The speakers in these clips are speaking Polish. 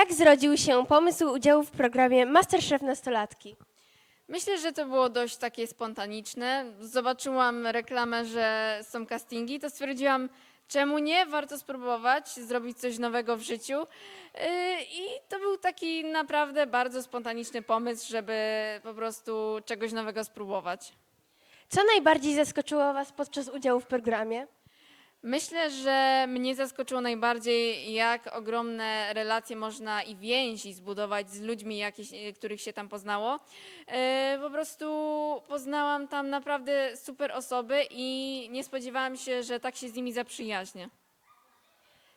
Jak zrodził się pomysł udziału w programie Masterchef Nastolatki? Myślę, że to było dość takie spontaniczne. Zobaczyłam reklamę, że są castingi, to stwierdziłam, czemu nie, warto spróbować, zrobić coś nowego w życiu. Yy, I to był taki naprawdę bardzo spontaniczny pomysł, żeby po prostu czegoś nowego spróbować. Co najbardziej zaskoczyło Was podczas udziału w programie? Myślę, że mnie zaskoczyło najbardziej, jak ogromne relacje można i więzi zbudować z ludźmi, jakieś, e, których się tam poznało. E, Po prostu poznałam tam naprawdę super osoby i nie spodziewałam się, że tak się z nimi zaprzyjaźnię.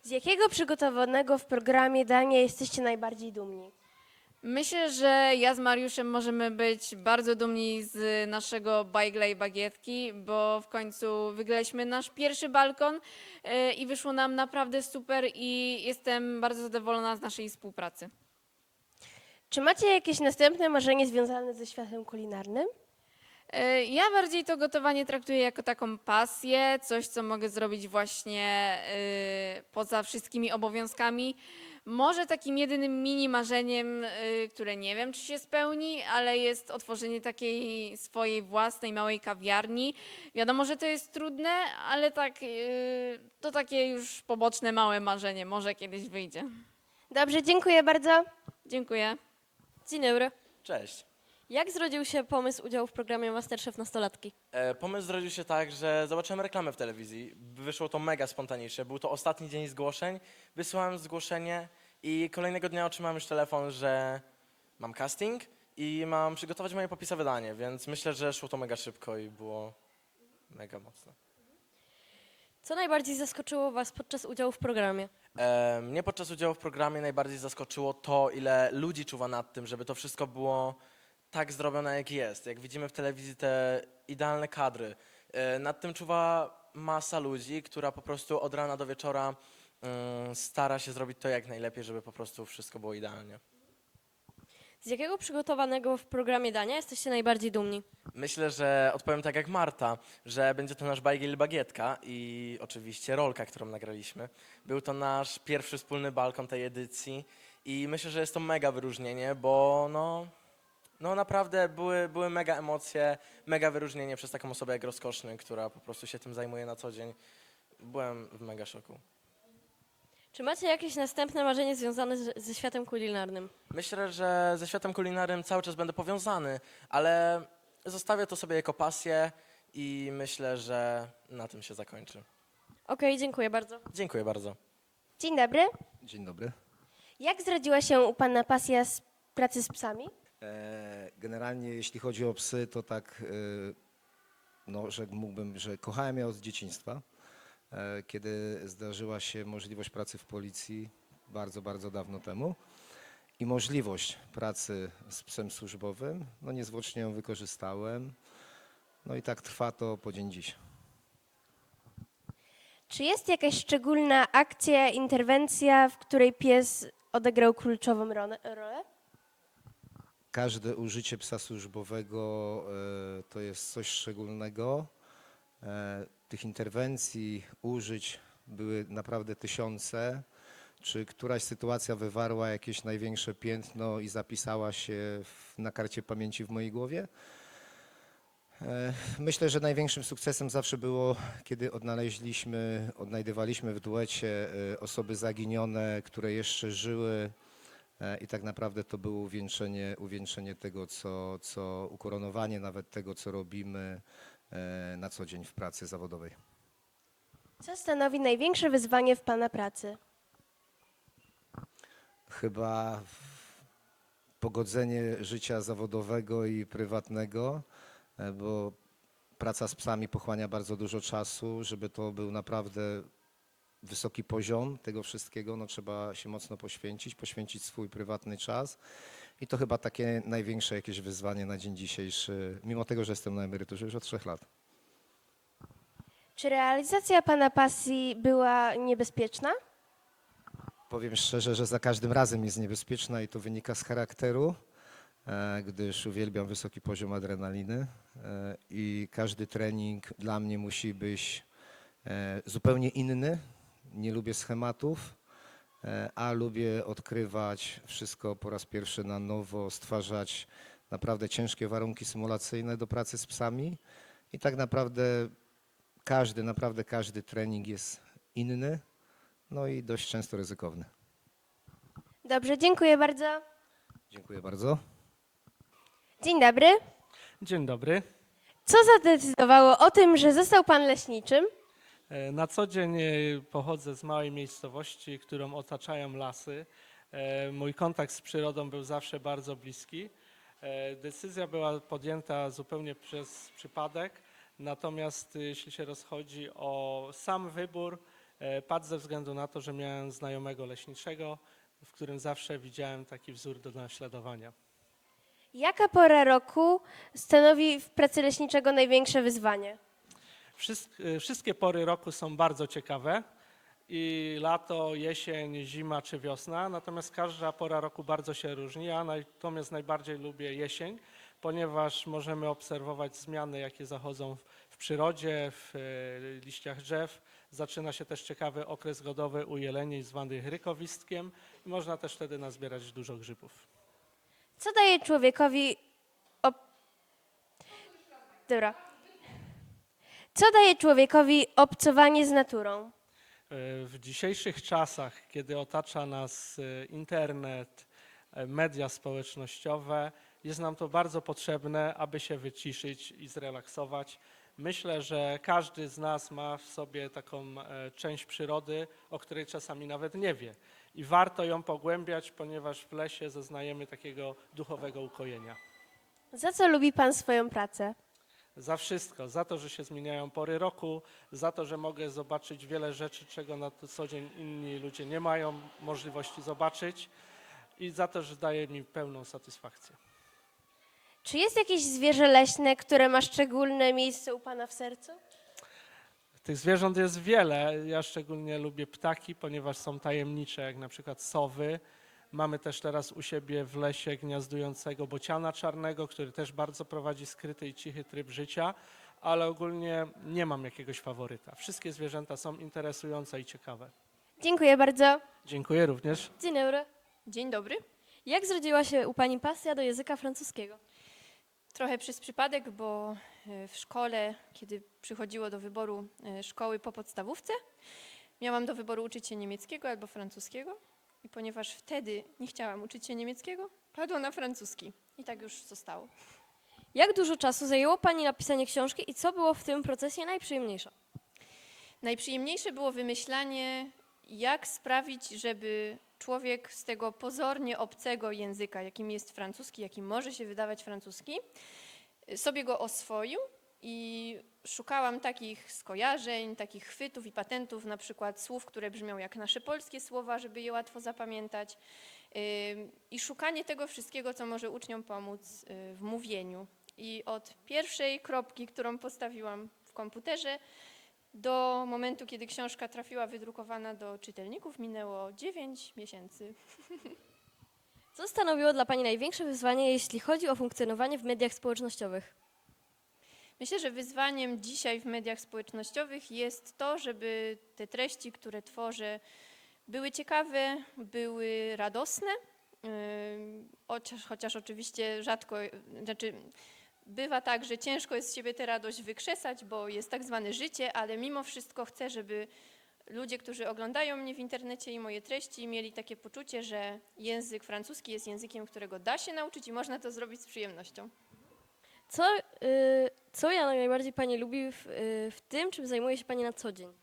Z jakiego przygotowanego w programie dania jesteście najbardziej dumni? Myślę, że ja z Mariuszem możemy być bardzo dumni z naszego bajgla i bagietki, bo w końcu wygraliśmy nasz pierwszy balkon e, i wyszło nam naprawdę super i jestem bardzo zadowolona z naszej współpracy. Czy macie jakieś następne marzenie związane ze światem kulinarnym? E, Ja bardziej to gotowanie traktuję jako taką pasję, coś, co mogę zrobić właśnie e, poza wszystkimi obowiązkami. Może takim jedynym mini marzeniem, e, które nie wiem, czy się spełni, ale jest otworzenie takiej swojej własnej małej kawiarni. Wiadomo, że to jest trudne, ale tak, to takie już poboczne małe marzenie. Może kiedyś wyjdzie. Dobrze, dziękuję bardzo. Dziękuję. Dzień dobry. Cześć. Jak zrodził się pomysł udziału w programie Masterchef Nastolatki? E, pomysł zrodził się tak, że zobaczyłem reklamę w telewizji. Wyszło to mega spontanicznie. Był to ostatni dzień zgłoszeń. Wysłałem zgłoszenie i kolejnego dnia otrzymałem już telefon, że mam casting i mam przygotować moje popisowe danie, więc myślę, że szło to mega szybko i było mega mocne. Co najbardziej zaskoczyło Was podczas udziału w programie? E, mnie podczas udziału w programie najbardziej zaskoczyło to, ile ludzi czuwa nad tym, żeby to wszystko było tak zrobione, jak jest. Jak widzimy w telewizji te idealne kadry. E, nad tym czuwa masa ludzi, która po prostu od rana do wieczora mm, stara się zrobić to jak najlepiej, żeby po prostu wszystko było idealnie. Z jakiego przygotowanego w programie dania jesteście najbardziej dumni? Myślę, że odpowiem tak jak Marta, że będzie to nasz bajgiel bagietka i oczywiście rolka, którą nagraliśmy. Był to nasz pierwszy wspólny balkon tej edycji i myślę, że jest to mega wyróżnienie, bo no, no naprawdę były, były mega emocje, mega wyróżnienie przez taką osobę jak Rozkoszny, która po prostu się tym zajmuje na co dzień. Byłem w mega szoku. Czy macie jakieś następne marzenie związane z, ze światem kulinarnym? Myślę, że ze światem kulinarnym cały czas będę powiązany, ale zostawię to sobie jako pasję i myślę, że na tym się zakończy. Okej, dziękuję bardzo. Dziękuję bardzo. Dzień dobry. Dzień dobry. Jak zrodziła się u Pana pasja z pracy z psami? E, Generalnie jeśli chodzi o psy, to tak, e, no, że mógłbym, że kochałem je od dzieciństwa. E, Kiedy zdarzyła się możliwość pracy w policji bardzo, bardzo dawno temu i możliwość pracy z psem służbowym, no niezwłocznie ją wykorzystałem. No i tak trwa to po dzień dziś. Czy jest jakaś szczególna akcja, interwencja, w której pies odegrał kluczową ro- rolę? Każde użycie psa służbowego e, to jest coś szczególnego. E, Tych interwencji, użyć były naprawdę tysiące. Czy któraś sytuacja wywarła jakieś największe piętno i zapisała się w, na karcie pamięci w mojej głowie? E, Myślę, że największym sukcesem zawsze było, kiedy odnaleźliśmy, odnajdywaliśmy w duecie osoby zaginione, które jeszcze żyły, I tak naprawdę to było uwieńczenie, uwieńczenie tego, co, co ukoronowanie nawet tego, co robimy e, na co dzień w pracy zawodowej. Co stanowi największe wyzwanie w Pana pracy? Chyba pogodzenie życia zawodowego i prywatnego, e, bo praca z psami pochłania bardzo dużo czasu. Żeby to był naprawdę wysoki poziom tego wszystkiego, no trzeba się mocno poświęcić, poświęcić swój prywatny czas. I to chyba takie największe jakieś wyzwanie na dzień dzisiejszy, mimo tego, że jestem na emeryturze już od trzech lat. Czy realizacja Pana pasji była niebezpieczna? Powiem szczerze, że za każdym razem jest niebezpieczna i to wynika z charakteru, e, gdyż uwielbiam wysoki poziom adrenaliny e, i każdy trening dla mnie musi być e, zupełnie inny. Nie lubię schematów. e, a lubię odkrywać wszystko po raz pierwszy na nowo, stwarzać naprawdę ciężkie warunki symulacyjne do pracy z psami i tak naprawdę każdy, naprawdę każdy trening jest inny, no i dość często ryzykowny. Dobrze, dziękuję bardzo. Dziękuję bardzo. Dzień dobry. Dzień dobry. Co zadecydowało o tym, że został pan leśniczym? E, Na co dzień e, pochodzę z małej miejscowości, którą otaczają lasy. E, Mój kontakt z przyrodą był zawsze bardzo bliski. Decyzja była podjęta zupełnie przez przypadek, natomiast jeśli się rozchodzi o sam wybór, padł ze względu na to, że miałem znajomego leśniczego, w którym zawsze widziałem taki wzór do naśladowania. Jaka pora roku stanowi w pracy leśniczego największe wyzwanie? E, Wszystkie pory roku są bardzo ciekawe. I lato, jesień, zima czy wiosna, natomiast każda pora roku bardzo się różni. Ja natomiast najbardziej lubię jesień, ponieważ możemy obserwować zmiany, jakie zachodzą w, w przyrodzie, w e, liściach drzew. Zaczyna się też ciekawy okres godowy u jeleni zwany rykowistkiem i można też wtedy nazbierać dużo grzybów. Co daje człowiekowi. Op... Dobra. Co daje człowiekowi obcowanie z naturą? E, W dzisiejszych czasach, kiedy otacza nas e, internet, e, media społecznościowe, jest nam to bardzo potrzebne, aby się wyciszyć i zrelaksować. Myślę, że każdy z nas ma w sobie taką część przyrody, o której czasami nawet nie wie. I warto ją pogłębiać, ponieważ w lesie zaznajemy takiego duchowego ukojenia. Za co lubi pan swoją pracę? Za wszystko, za to, że się zmieniają pory roku, za to, że mogę zobaczyć wiele rzeczy, czego na co dzień inni ludzie nie mają możliwości zobaczyć i za to, że daje mi pełną satysfakcję. Czy jest jakieś zwierzę leśne, które ma szczególne miejsce u pana w sercu? Tych zwierząt jest wiele. Ja szczególnie lubię ptaki, ponieważ są tajemnicze, jak na przykład sowy. Mamy też teraz u siebie w lesie gniazdującego bociana czarnego, który też bardzo prowadzi skryty i cichy tryb życia, ale ogólnie nie mam jakiegoś faworyta. Wszystkie zwierzęta są interesujące i ciekawe. Dziękuję bardzo. Dziękuję również. Dzień dobry. Dzień dobry. Jak zrodziła się u Pani pasja do języka francuskiego? Trochę przez przypadek, bo e, w szkole, kiedy przychodziło do wyboru e, szkoły po podstawówce, miałam do wyboru uczyć się niemieckiego albo francuskiego. I ponieważ wtedy nie chciałam uczyć się niemieckiego, padło na francuski. I tak już zostało. Jak dużo czasu zajęło Pani napisanie książki i co było w tym procesie najprzyjemniejsze? Najprzyjemniejsze było wymyślanie, jak sprawić, żeby człowiek z tego pozornie obcego języka, jakim jest francuski, jakim może się wydawać francuski, sobie go oswoił i szukałam takich skojarzeń, takich chwytów i patentów, na przykład słów, które brzmią jak nasze polskie słowa, żeby je łatwo zapamiętać. I szukanie tego wszystkiego, co może uczniom pomóc y, w mówieniu. I od pierwszej kropki, którą postawiłam w komputerze, do momentu, kiedy książka trafiła wydrukowana do czytelników, minęło 9 miesięcy. Co stanowiło dla Pani największe wyzwanie, jeśli chodzi o funkcjonowanie w mediach społecznościowych? Myślę, że wyzwaniem dzisiaj w mediach społecznościowych jest to, żeby te treści, które tworzę, były ciekawe, były radosne, ym, chociaż, chociaż oczywiście rzadko, znaczy bywa tak, że ciężko jest z siebie tę radość wykrzesać, bo jest tak zwane życie, ale mimo wszystko chcę, żeby ludzie, którzy oglądają mnie w internecie i moje treści, mieli takie poczucie, że język francuski jest językiem, którego da się nauczyć i można to zrobić z przyjemnością. Co, y, co ja najbardziej Pani lubi w, y, w tym, czym zajmuje się Pani na co dzień?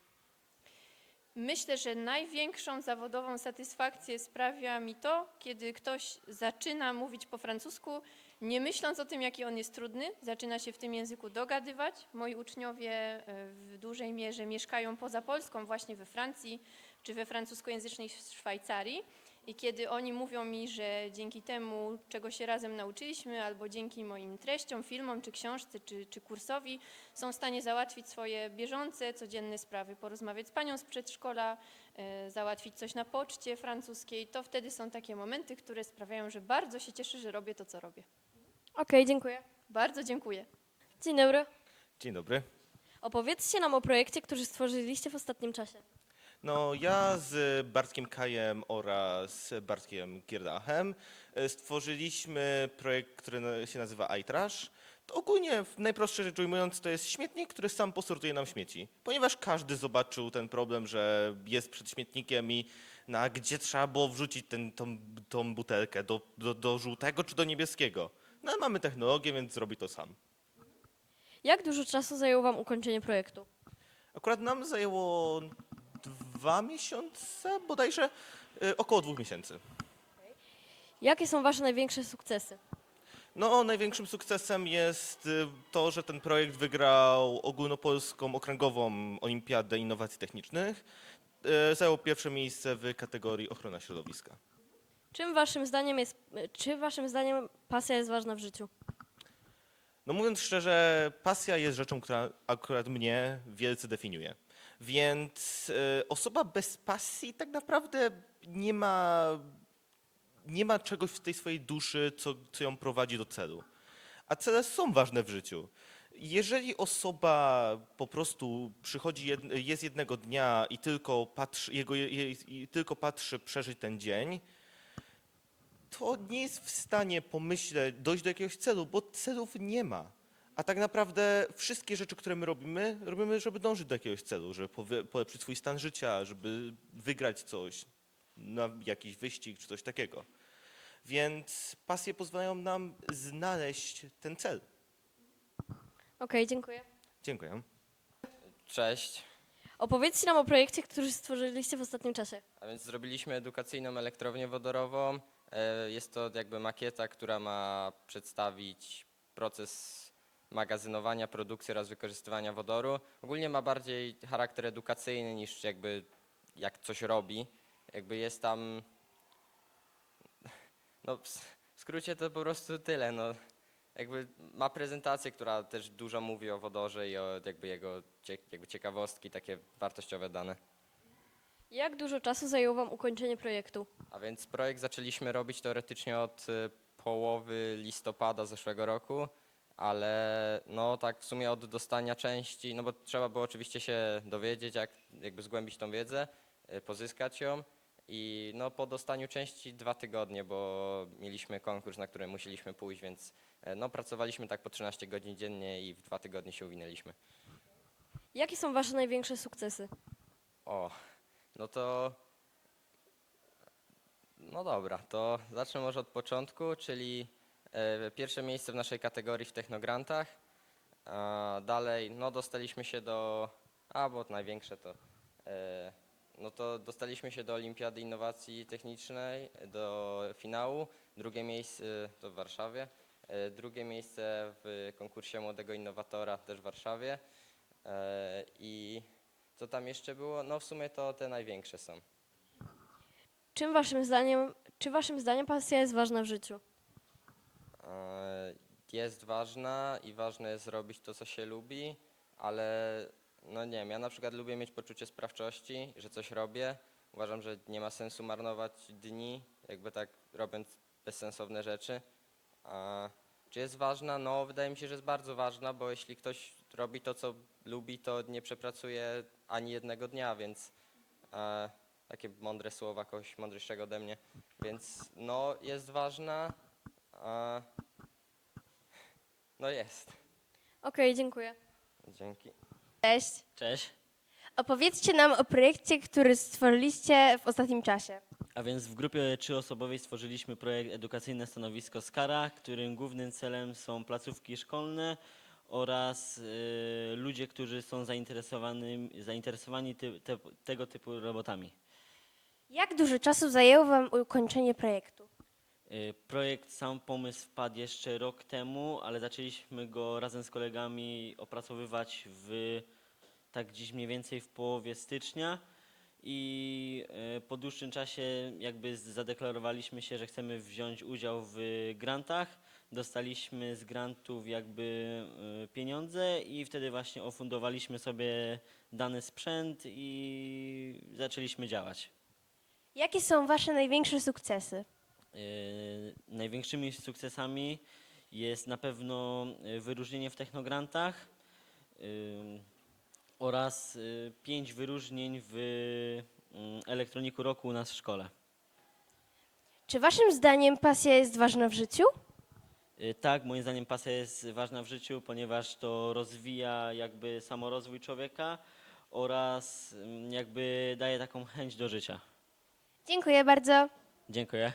Myślę, że największą zawodową satysfakcję sprawia mi to, kiedy ktoś zaczyna mówić po francusku, nie myśląc o tym, jaki on jest trudny, zaczyna się w tym języku dogadywać. Moi uczniowie e, w dużej mierze mieszkają poza Polską, właśnie we Francji czy we francuskojęzycznej Szwajcarii. I kiedy oni mówią mi, że dzięki temu, czego się razem nauczyliśmy, albo dzięki moim treściom, filmom, czy książce, czy, czy kursowi, są w stanie załatwić swoje bieżące, codzienne sprawy, porozmawiać z panią z przedszkola, e, załatwić coś na poczcie francuskiej, to wtedy są takie momenty, które sprawiają, że bardzo się cieszę, że robię to, co robię. Okej, dziękuję. Bardzo dziękuję. Dzień dobry. Dzień dobry. Opowiedzcie nam o projekcie, który stworzyliście w ostatnim czasie. No, ja z Bartkiem Kajem oraz Bartkiem Gierdachem e, stworzyliśmy projekt, który się nazywa iTrash. To ogólnie, w najprostszej rzecz ujmując, to jest śmietnik, który sam posortuje nam śmieci. Ponieważ każdy zobaczył ten problem, że jest przed śmietnikiem i na gdzie trzeba było wrzucić ten, tą, tą butelkę, do, do, do żółtego czy do niebieskiego. No ale mamy technologię, więc zrobi to sam. Jak dużo czasu zajęło Wam ukończenie projektu? Akurat nam zajęło dwa miesiące, bodajże e, około dwóch miesięcy. Jakie są Wasze największe sukcesy? No, największym sukcesem jest y, to, że ten projekt wygrał ogólnopolską okręgową Olimpiadę Innowacji Technicznych. E, Zajął pierwsze miejsce w kategorii ochrona środowiska. Czym Waszym zdaniem jest, czy Waszym zdaniem pasja jest ważna w życiu? No mówiąc szczerze, pasja jest rzeczą, która akurat mnie wielce definiuje. Więc e, osoba bez pasji tak naprawdę nie ma, nie ma czegoś w tej swojej duszy, co, co ją prowadzi do celu. A cele są ważne w życiu. Jeżeli osoba po prostu przychodzi, jest jednego dnia i tylko patrzy, jego, je, i tylko patrzy przeżyć ten dzień, to nie jest w stanie pomyśleć, dojść do jakiegoś celu, bo celów nie ma. A tak naprawdę wszystkie rzeczy, które my robimy, robimy, żeby dążyć do jakiegoś celu, żeby polepszyć swój stan życia, żeby wygrać coś, na jakiś wyścig czy coś takiego. Więc pasje pozwalają nam znaleźć ten cel. Okej, dziękuję. Dziękuję. Cześć. Opowiedzcie nam o projekcie, który stworzyliście w ostatnim czasie. A więc zrobiliśmy edukacyjną elektrownię wodorową. E, Jest to jakby makieta, która ma przedstawić proces magazynowania, produkcji oraz wykorzystywania wodoru. Ogólnie ma bardziej charakter edukacyjny niż jakby jak coś robi. Jakby jest tam. No, w skrócie to po prostu tyle. No. Jakby ma prezentację, która też dużo mówi o wodorze i o jakby jego jakby ciekawostki, takie wartościowe dane. Jak dużo czasu zajęło Wam ukończenie projektu? A więc projekt zaczęliśmy robić teoretycznie od y, połowy listopada zeszłego roku, ale no tak w sumie od dostania części, no bo trzeba było oczywiście się dowiedzieć, jak jakby zgłębić tą wiedzę, y, pozyskać ją i no po dostaniu części dwa tygodnie, bo mieliśmy konkurs, na który musieliśmy pójść, więc y, no pracowaliśmy tak po 13 godzin dziennie i w dwa tygodnie się uwinęliśmy. Jakie są Wasze największe sukcesy? O, no to. No dobra, to zacznę może od początku, czyli e, pierwsze miejsce w naszej kategorii w Technograntach. Dalej, no dostaliśmy się do. A, bo największe to. E, no to dostaliśmy się do Olimpiady Innowacji Technicznej, do finału. Drugie miejsce to w Warszawie. E, drugie miejsce w konkursie Młodego Innowatora też w Warszawie. E, I co tam jeszcze było? No w sumie to te największe są. Czym Waszym zdaniem, czy Waszym zdaniem pasja jest ważna w życiu? E, Jest ważna i ważne jest robić to, co się lubi, ale no nie wiem, ja na przykład lubię mieć poczucie sprawczości, że coś robię. Uważam, że nie ma sensu marnować dni, jakby tak robiąc bezsensowne rzeczy. A czy jest ważna? No wydaje mi się, że jest bardzo ważna, bo jeśli ktoś robi to, co lubi, to nie przepracuje ani jednego dnia, więc e, takie mądre słowa kogoś mądrzejszego ode mnie. Więc no jest ważna. A, no jest. Okej, dziękuję. Dzięki. Cześć. Cześć. Opowiedzcie nam o projekcie, który stworzyliście w ostatnim czasie. A więc w grupie trzyosobowej stworzyliśmy projekt Edukacyjne Stanowisko Skara, którym głównym celem są placówki szkolne oraz y, ludzie, którzy są zainteresowani, zainteresowani ty, te, tego typu robotami. Jak dużo czasu zajęło Wam ukończenie projektu? Y, projekt, sam pomysł wpadł jeszcze rok temu, ale zaczęliśmy go razem z kolegami opracowywać w tak dziś mniej więcej w połowie stycznia i e, po dłuższym czasie jakby zadeklarowaliśmy się, że chcemy wziąć udział w grantach. Dostaliśmy z grantów jakby e, pieniądze i wtedy właśnie ofundowaliśmy sobie dany sprzęt i zaczęliśmy działać. Jakie są Wasze największe sukcesy? E, Największymi sukcesami jest na pewno e, wyróżnienie w technograntach. Ym, oraz pięć wyróżnień w elektroniku roku u nas w szkole. Czy waszym zdaniem pasja jest ważna w życiu? Tak, moim zdaniem pasja jest ważna w życiu, ponieważ to rozwija jakby samorozwój człowieka oraz mm, jakby daje taką chęć do życia. Dziękuję bardzo. Dziękuję.